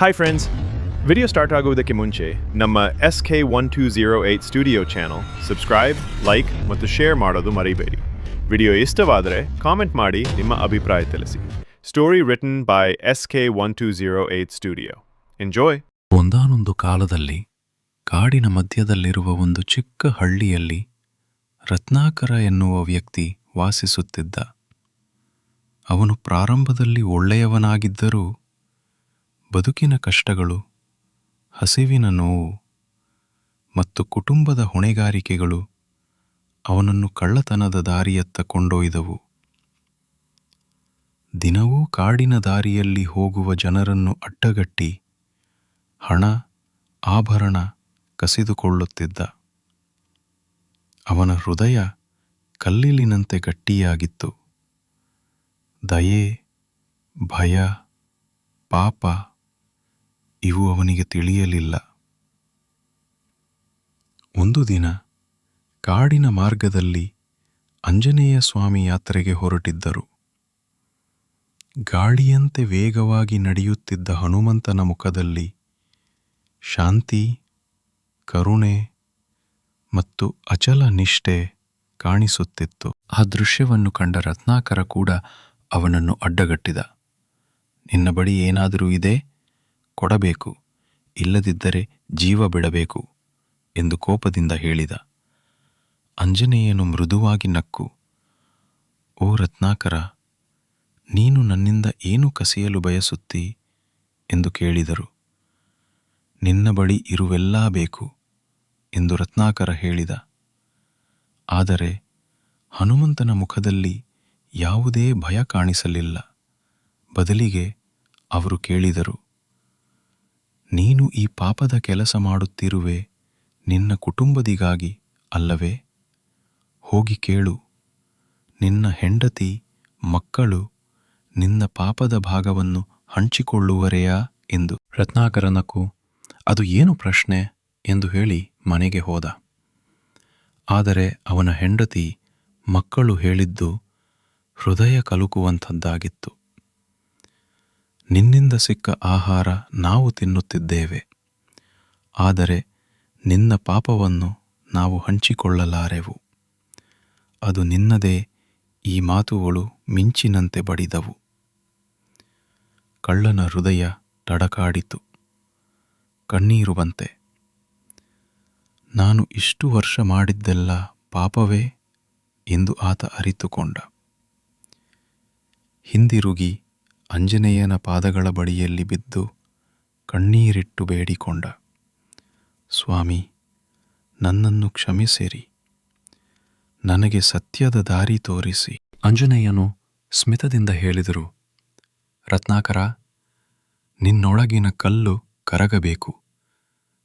Hi friends video start ಆಗುವುದಕ್ಕೆ ಮುಂಚೆ ನಮ್ಮ S K one two zero eight studio channel subscribe like ಮತ್ತು share ಮಾಡೋದು ಮರಿಬೇಡಿ. ವಿಡಿಯೋ ಇಷ್ಟವಾದರೆ ಕಾಮೆಂಟ್ ಮಾಡಿ, ನಿಮ್ಮ ಅಭಿಪ್ರಾಯ ತಿಳಿಸಿ. Story written by S K one two zero eight studio enjoy ಒಂದಾನೊಂದು ಕಾಲದಲ್ಲಿ, ಕಾಡಿನ ಮಧ್ಯದಲ್ಲಿರುವ ಒಂದು ಚಿಕ್ಕ ಹಳ್ಳಿಯಲ್ಲಿ ರತ್ನಾಕರ ಎನ್ನುವ ವ್ಯಕ್ತಿ ವಾಸಿಸುತ್ತಿದ್ದ. ಅವನು ಪ್ರಾರಂಭದಲ್ಲಿ ಒಳ್ಳೆಯವನಾಗಿದ್ದರೂ ಬದುಕಿನ ಕಷ್ಟಗಳು, ಹಸಿವಿನ ನೋವು ಮತ್ತು ಕುಟುಂಬದ ಹೊಣೆಗಾರಿಕೆಗಳು ಅವನನ್ನು ಕಳ್ಳತನದ ದಾರಿಯತ್ತ ಕೊಂಡೊಯ್ದವು. ದಿನವೂ ಕಾಡಿನ ದಾರಿಯಲ್ಲಿ ಹೋಗುವ ಜನರನ್ನು ಅಡ್ಡಗಟ್ಟಿ ಹಣ, ಆಭರಣ ಕಸಿದುಕೊಳ್ಳುತ್ತಿದ್ದ. ಅವನ ಹೃದಯ ಕಲ್ಲಿಲಿನಂತೆ ಗಟ್ಟಿಯಾಗಿತ್ತು. ದಯೆ, ಭಯ, ಪಾಪ ಇವು ಅವನಿಗೆ ತಿಳಿಯಲಿಲ್ಲ. ಒಂದು ದಿನ ಕಾಡಿನ ಮಾರ್ಗದಲ್ಲಿ ಆಂಜನೇಯ ಸ್ವಾಮಿ ಯಾತ್ರೆಗೆ ಹೊರಟಿದ್ದರು. ಗಾಳಿಯಂತೆ ವೇಗವಾಗಿ ನಡೆಯುತ್ತಿದ್ದ ಹನುಮಂತನ ಮುಖದಲ್ಲಿ ಶಾಂತಿ, ಕರುಣೆ ಮತ್ತು ಅಚಲ ನಿಷ್ಠೆ ಕಾಣಿಸುತ್ತಿತ್ತು. ಆ ದೃಶ್ಯವನ್ನು ಕಂಡ ರತ್ನಾಕರ ಕೂಡ ಅವನನ್ನು ಅಡ್ಡಗಟ್ಟಿದ. ನಿನ್ನ ಬಳಿ ಏನಾದರೂ ಇದೆ? ಕೊಡಬೇಕು, ಇಲ್ಲದಿದ್ದರೆ ಜೀವ ಬಿಡಬೇಕು ಎಂದು ಕೋಪದಿಂದ ಹೇಳಿದ. ಅಂಜನೇಯನು ಮೃದುವಾಗಿ ನಕ್ಕು, ಓ ರತ್ನಾಕರ, ನೀನು ನನ್ನಿಂದ ಏನು ಕಸಿಯಲು ಬಯಸುತ್ತಿ? ಎಂದು ಕೇಳಿದರು. ನಿನ್ನ ಬಳಿ ಇರುವೆಲ್ಲಾ ಬೇಕು, ಎಂದು ರತ್ನಾಕರ ಹೇಳಿದ. ಆದರೆ ಹನುಮಂತನ ಮುಖದಲ್ಲಿ ಯಾವುದೇ ಭಯ ಕಾಣಿಸಲಿಲ್ಲ, ಬದಲಿಗೆ ಅವರು ಕೇಳಿದರು. ನೀನು ಈ ಪಾಪದ ಕೆಲಸ ಮಾಡುತ್ತಿರುವೆ, ನಿನ್ನ ಕುಟುಂಬದಿಗಾಗಿ ಅಲ್ಲವೇ? ಹೋಗಿ ಕೇಳು. ನಿನ್ನ ಹೆಂಡತಿ, ಮಕ್ಕಳು, ನಿನ್ನ ಪಾಪದ ಭಾಗವನ್ನು ಹಂಚಿಕೊಳ್ಳುವರೆಯಾ ಎಂದು. ರತ್ನಾಕರನಕು ಅದು ಏನು ಪ್ರಶ್ನೆ ಎಂದು ಹೇಳಿ ಮನೆಗೆ ಹೋದ. ಆದರೆ ಅವನ ಹೆಂಡತಿ, ಮಕ್ಕಳು ಹೇಳಿದ್ದು ಹೃದಯ ಕಲುಕುವಂಥದ್ದಾಗಿತ್ತು. ನಿನ್ನಿಂದ ಸಿಕ್ಕ ಆಹಾರ ನಾವು ತಿನ್ನುತ್ತಿದ್ದೇವೆ. ಆದರೆ ನಿನ್ನ ಪಾಪವನ್ನು ನಾವು ಹಂಚಿಕೊಳ್ಳಲಾರೆವು. ಅದು ನಿನ್ನದೇ, ಈ ಮಾತುಗಳು ಮಿಂಚಿನಂತೆ ಬಡಿದವು. ಕಳ್ಳನ ಹೃದಯ ತಡಕಾಡಿತು. ಕಣ್ಣೀರು ಬಂತೆ ನಾನು ಇಷ್ಟು ವರ್ಷ ಮಾಡಿದ್ದೆಲ್ಲ ಪಾಪವೇ? ಎಂದು ಆತ ಅರಿತುಕೊಂಡ. ಹಿಂದಿರುಗಿ ಅಂಜನೇಯನ ಪಾದಗಳ ಬಳಿಯಲ್ಲಿ ಬಿದ್ದು ಕಣ್ಣೀರಿಟ್ಟು ಬೇಡಿಕೊಂಡ, ಸ್ವಾಮಿ, ನನ್ನನ್ನು ಕ್ಷಮಿಸಿರಿ. ನನಗೆ ಸತ್ಯದ ದಾರಿ ತೋರಿಸಿ. ಅಂಜನೇಯನು ಸ್ಮಿತದಿಂದ ಹೇಳಿದರು, ರತ್ನಾಕರ, ನಿನ್ನೊಳಗಿನ ಕಲ್ಲು ಕರಗಬೇಕು.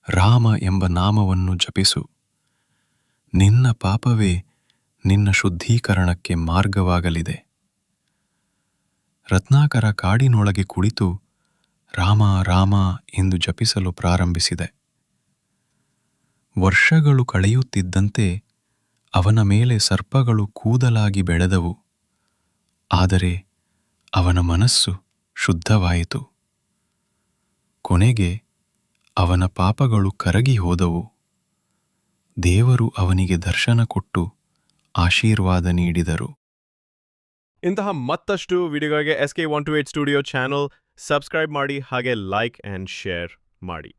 ರಾಮ ಎಂಬ ನಾಮವನ್ನು ಜಪಿಸು. ನಿನ್ನ ಪಾಪವೇ ನಿನ್ನ ಶುದ್ಧೀಕರಣಕ್ಕೆ ಮಾರ್ಗವಾಗಲಿದೆ. ರತ್ನಾಕರ ಕಾಡಿನೊಳಗೆ ಕುಳಿತು ರಾಮ ರಾಮ ಎಂದು ಜಪಿಸಲು ಪ್ರಾರಂಭಿಸಿದೆ. ವರ್ಷಗಳು ಕಳೆಯುತ್ತಿದ್ದಂತೆ ಅವನ ಮೇಲೆ ಸರ್ಪಗಳು ಕೂದಲಾಗಿ ಬೆಳೆದವು. ಆದರೆ ಅವನ ಮನಸ್ಸು ಶುದ್ಧವಾಯಿತು. ಕೊನೆಗೆ ಅವನ ಪಾಪಗಳು ಕರಗಿ ಹೋದವು. ದೇವರು ಅವನಿಗೆ ದರ್ಶನ ಕೊಟ್ಟು ಆಶೀರ್ವಾದ ನೀಡಿದರು. ಇಂತಹ ಮತ್ತಷ್ಟು ವಿಡಿಯೋಗಳಿಗೆ S K one two eight studio channel subscribe ಮಾಡಿ, ಹಾಗೆ ಲೈಕ್ ಆ್ಯಂಡ್ ಶೇರ್ ಮಾಡಿ.